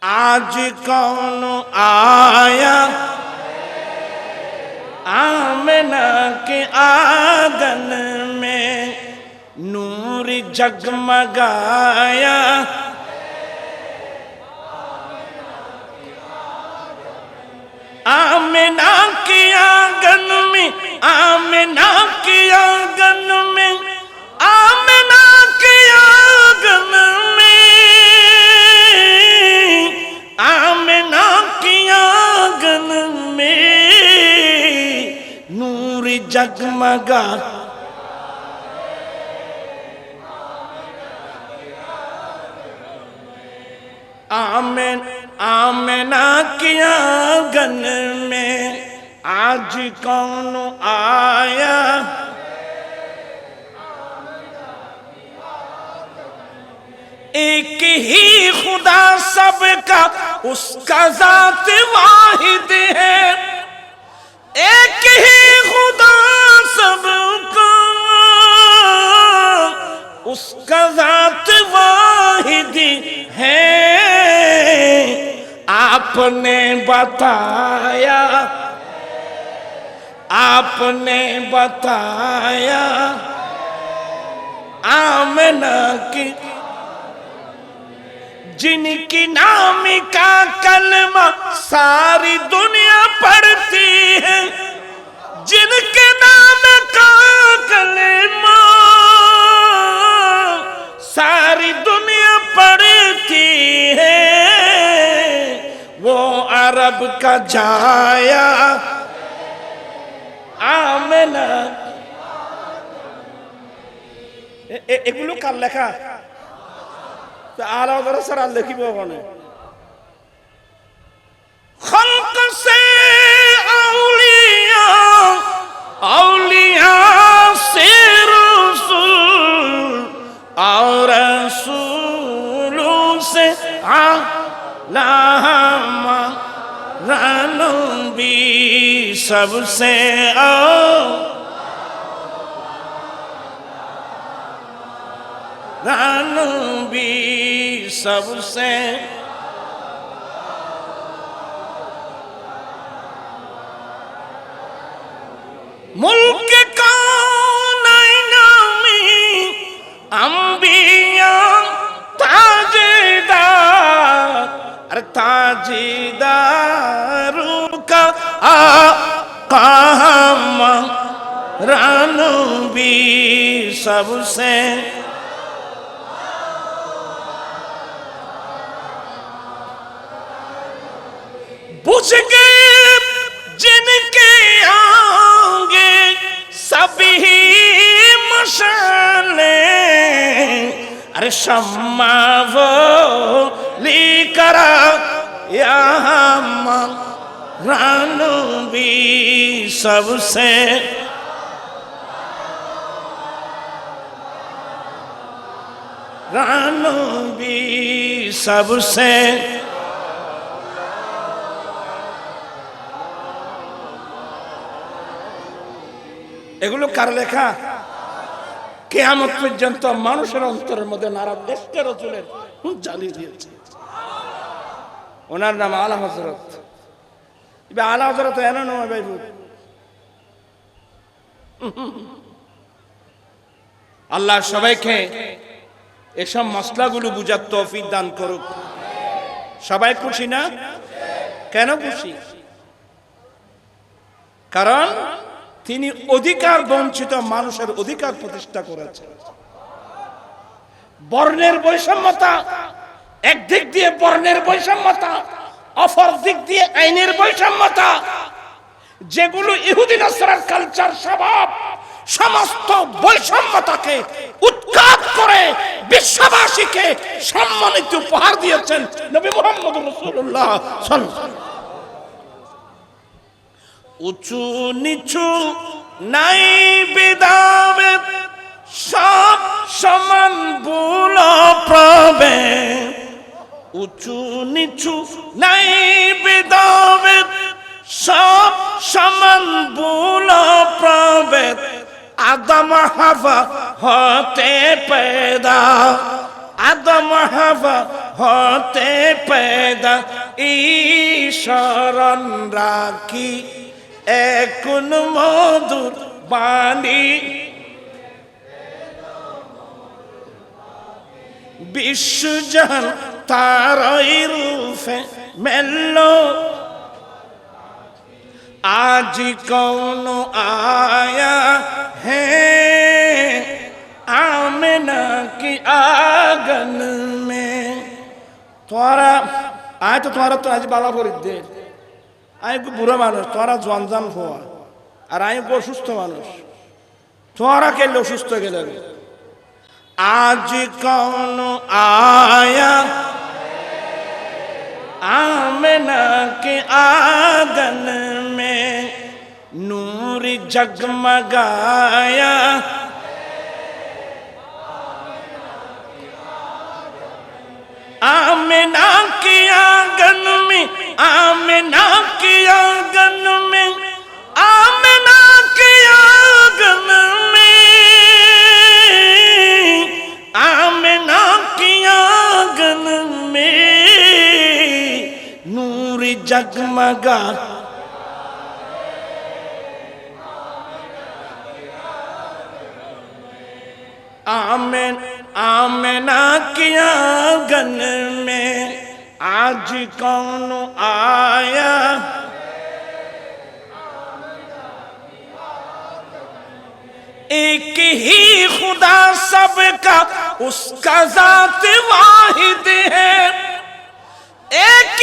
آج کون آیا؟ آمنا کے آگن میں نور جگمگایا۔ آمنا کے آگن میں، آمنا کے آگن میں जगमगा आमेन आमना के आंगन में आज कौन आया एक ही खुदा सबका उसका जात वाहिद है एक ही खुदा سب کو اس کا ذات واحد ہے۔ آپ نے بتایا۔ آپ نے بتایا۔ آمنا کی۔ جن کی نام کا کلمہ ساری دنیا پڑھتی ہے۔ जिनके नाम का कलेमा सारी दुनिया पढ़ती है वो अरब का जाया आमना এগুলো কার লেখা আলাদা স্যার লিখিব ওখানে रानू भी सबसे आओ रानू भी सबसे मुल्क अरे ताजेदारू का आ काम रनबी सबसे बुझ गए जिनके आगे सभी मशाले अरे शम्मा वो लेकर यहाँ रानू भी सबसे रानू भी सबसे এগুলো কার লেখা কেয়ামত পর্যন্ত মানুষের অন্তরের মধ্যে নারা দেশকে রচুলের জ্বালিয়ে দিয়েছে ওনার নাম আলা হজরত আলা হজরত এন নয় ভাই আল্লাহ সবাইকে এসব মশলাগুলো বুঝার তৌফিক দান করুক। সবাই খুশি না? কেন খুশি? কারণ তিনি অধিকার বঞ্চিত মানুষের অধিকার প্রতিষ্ঠা করেছেন। বর্ণের বৈষম্যতা একদিক দিয়ে বর্ণের বৈষম্যতা, অপর দিক দিয়ে আইনের বৈষম্যতা। যেগুলো ইহুদি নাসরার কালচার স্বভাব, সমস্ত বৈষম্যতাকে উৎখাত করে বিশ্ববাসীকে সম্মানিত উপহার দিয়েছেন নবী মোহাম্মদ রসুল্লাহ উঁচু নিচু নাই বেদাবে সব সমান ভুল প্রবে উঁচু নিচু নাই বেদাবে সব সমান ভুল প্রবে আদম হাওয়া হতে পেদা, আদম হাওয়া হতে পেদা। ঈশ্বরণ রাখি এখন মধুর বাণী বিশ্বজান তারই রূপে মেলল আজ কৌন আয়া হে? আমি না কি আগন মে? তোরা আয় তো তোরা তো আজ বালা করি দে। আমি বুড়ো মানুষ, তোরা জঞ্জাম হওয়া আর আমি অসুস্থ মানুষ। তোরা কেলে অসুস্থ গেলে? آج کون آیا؟ آمنا کے آگن میں نور جگمگایا۔ آمنا کے آگن میں آمنا مگر آمین آمنا کیا گن میں آج کون آیا؟ ایک ہی خدا سب کا، اس کا ذات واحد ہے۔ ایک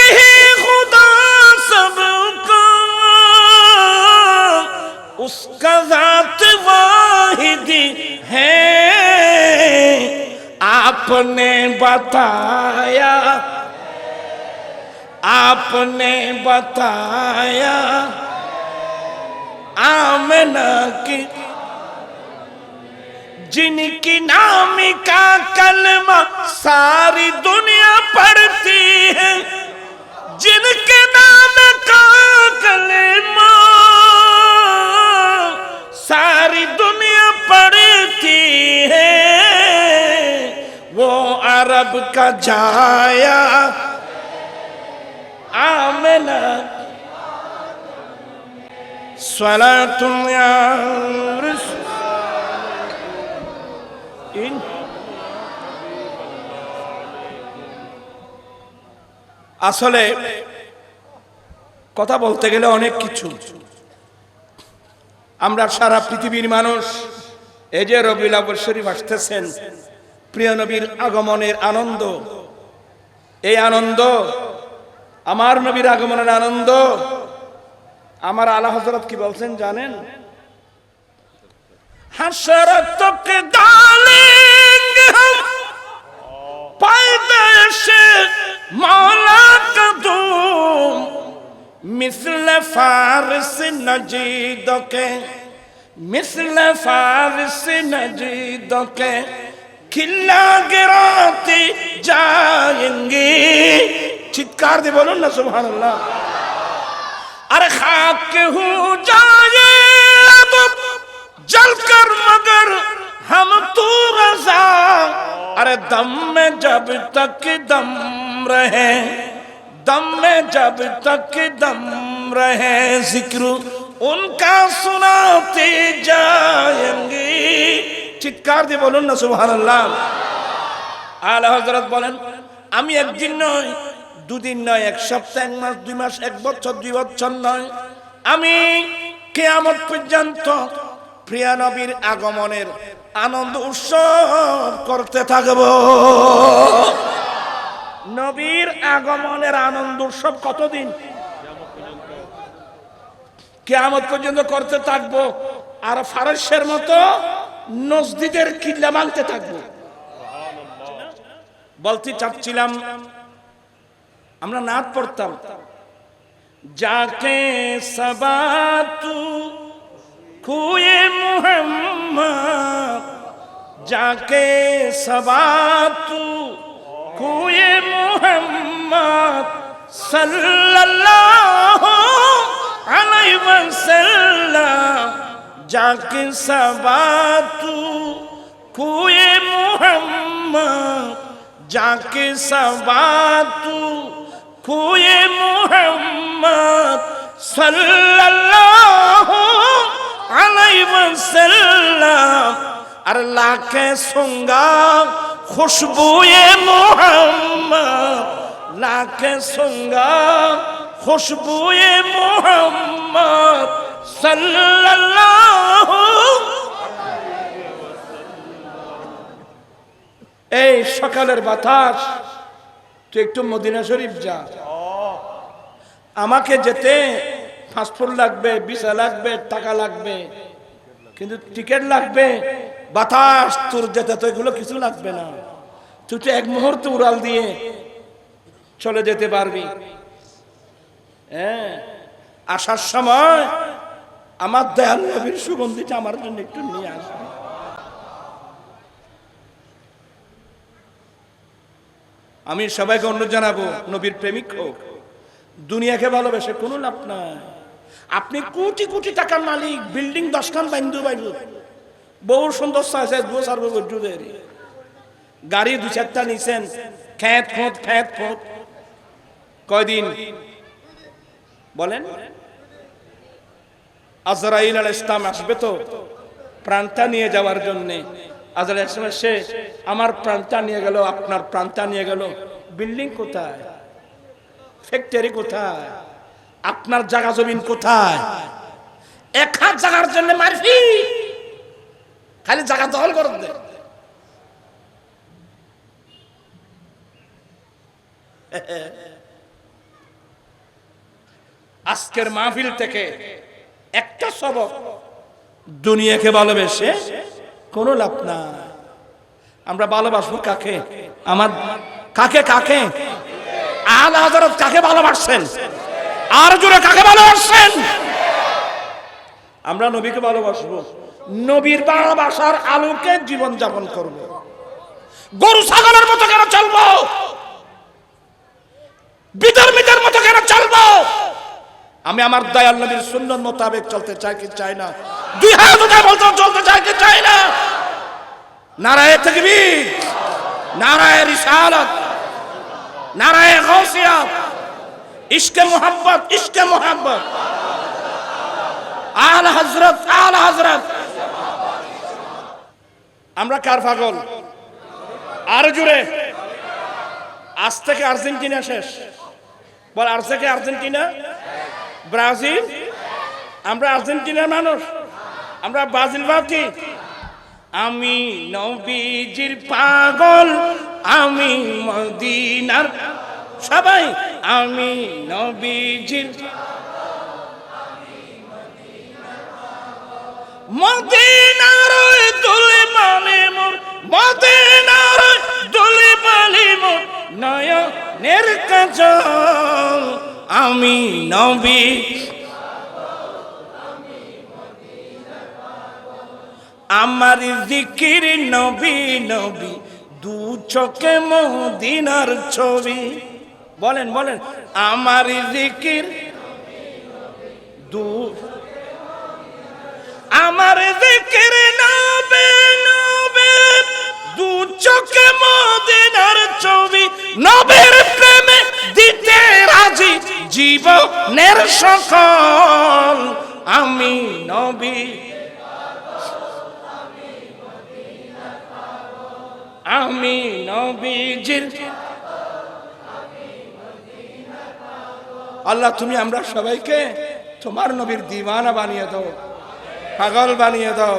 آپ نے بتایا۔ آپ نے بتایا۔ آمنہ کی۔ جن کی نام کا کلمہ ساری دنیا پڑھتی۔ का जाया आमना स्वलातुम या रसूल ইন আসলে কথা বলতে গেলে অনেক কিছু আমরা সারা পৃথিবীর মানুষ এই যে রবিউল আব্বাল শরীফ আসতেছেন প্রিয় নবীর আগমনের আনন্দ। এই আনন্দ, আমার নবীর আগমনের আনন্দ। আমার আলা হজরত কি বলছেন জানেন? মিসলে ফারসি হম পায়দেশে নজিদকে کھلا گراتے جائیں گے چھتکار دے بولو نا سبحان اللہ ارے خاک ہو جائے اب جل کر مگر ہم تو رضا ارے دم میں جب تک دم رہے دم میں جب تک دم رہے ذکر ان کا سناتے جائیں گے চিৎকার দিয়ে বলুন না সুবহান আল্লাহ আলা হজরত বলেন, আমি একদিন নয়, দুদিন নয়, এক সপ্তাহ, এক মাস, দুই মাস, এক বছর, দুই বছর নয়। আমি কেয়ামত পর্যন্ত প্রিয়া নবীর আগমনের আনন্দ উৎসব করতে থাকব। নবীর আগমনের আনন্দ উৎসব কতদিন? কেয়ামত পর্যন্ত করতে থাকব। আর ফারসের মতো নজদিদের কিল্লা মানতে থাকব। বলতে চাচ্ছিলাম, আমরা নাচ পড়তাম। যাকে সবাতু খুয়ে মুহাম্মদ, যাকে সবাতু খুয়ে মুহাম্মদ, সাল্লাল্লাহু আলাইহি ওয়াসাল্লাম যাকে সবাতু কুয়ে মোহাম্মদ। যাকে সবাতু কুয়ে মোহাম্মদ। সাল্লাল্লাহু আলাইহি ওয়াসাল্লাম। আর লাখে সঙ্গা, খুশবুয়ে মোহাম্মদ। লাখে সঙ্গা, খুশবুয়ে মোহাম্মদ। এই সকালের বাতাস, তুই একটু মদিনা শরীফ যা। আমাকে যেতে পাসপোর্ট লাগবে, ভিসা লাগবে, টাকা লাগবে, কিন্তু টিকিট লাগবে, বাতাস, তোর যেতে তো এগুলো কিছু লাগবে না। তুই তো এক মুহূর্তে উড়াল দিয়ে চলে যেতে পারবি। হ্যাঁ আসার সময় আমার দয়াল নবীর সুগন্ধিটা আমার জন্য একটু নিয়ে আসবে আমি সবাইকে অনুরোধ জানাব, নবীর প্রেমিক হোক, দুনিয়াকে ভালোবেসে কোনো লাভ নাই। আপনি কোটি কোটি টাকার মালিক, বিল্ডিং দশখান বাইন্দু বাইন্দু। বহু সুন্দর চাইছে দু সার্ব বৈদ্যুদের গাড়ি দু চারটা নিছেন, খ্যাত খোঁত খ্যাত খোঁত। কয়দিন? বলেন। আজরাইল আল ইসলাম আসবে তো? প্রাণটা নিয়ে যাওয়ার জন্যে। আজরাইল ইসলাম সে আমার প্রাণটা নিয়ে গেল, আপনার প্রাণটা নিয়ে গেল। বিল্ডিং কোথায়? ফ্যাক্টরি কোথায়? আপনার জায়গা জমিন কোথায়? এক হাত জায়গার জন্য মারফি খালি জায়গা দখল করে দে। আজকের মাহফিল থেকে একটা সবক। দুনিয়াকে ভালোবেসে কোনো লাভ আমরা ভালোবাসবো কাকে? আমার কাকে কাকে? আল হজরত কাকে ভালোবাসছেন? আর জোরে কাকে ভালোবাসছেন? আমরা নবীকে ভালোবাসবো। নবীর ভালোবাসার আলোকে জীবন যাপন করব। গরু ছাগলের মতো কেন চলবো বিধর্মীদের মতো কেন চলবো আমি আমার দয়াল নবীর সুন্দর মোতাবেক চলতে চাই কি চাই না? দুই হাত উঠে বলতে চলতে চাই কি চাই না? নারায় তকবীর, নারায় রিসালত, নারায় গৌসিয়াত ইশকে মোহাম্মত ইশকে মোহাম্মত আল হজরত আল হজরত আমরা কার পাগল? আর জুড়ে আজ থেকে আর্জেন্টিনা শেষ। বল, আজ থেকে আর্জেন্টিনা? ব্রাজিল? আমরা আর্জেন্টিনার মানুষ। আমরা ব্রাজিল বাকি আমি নবীজির পাগল, আমি মদিনার সবাই, আমি নবীজির মদিনার দুলে মালে মোর, মদিনার দুলে মালে মোর, নয়নের কাজল। আমি নবী। আমার জিকির নবী নবী, দু চোখে মদিনার ছবি। বলেন বলেন। আমার জিকির দু আমার জিকির নবে নবে, দু চোখে মদিনার ছবি। নবের প্রেমে দিতে রাজি জীবনের সকল, আমি নবী। আমি নবীজির আল্লাহ, তুমি আমরা সবাইকে তোমার নবীর দিওয়ানা বানিয়ে দাও, পাগল বানিয়ে দাও।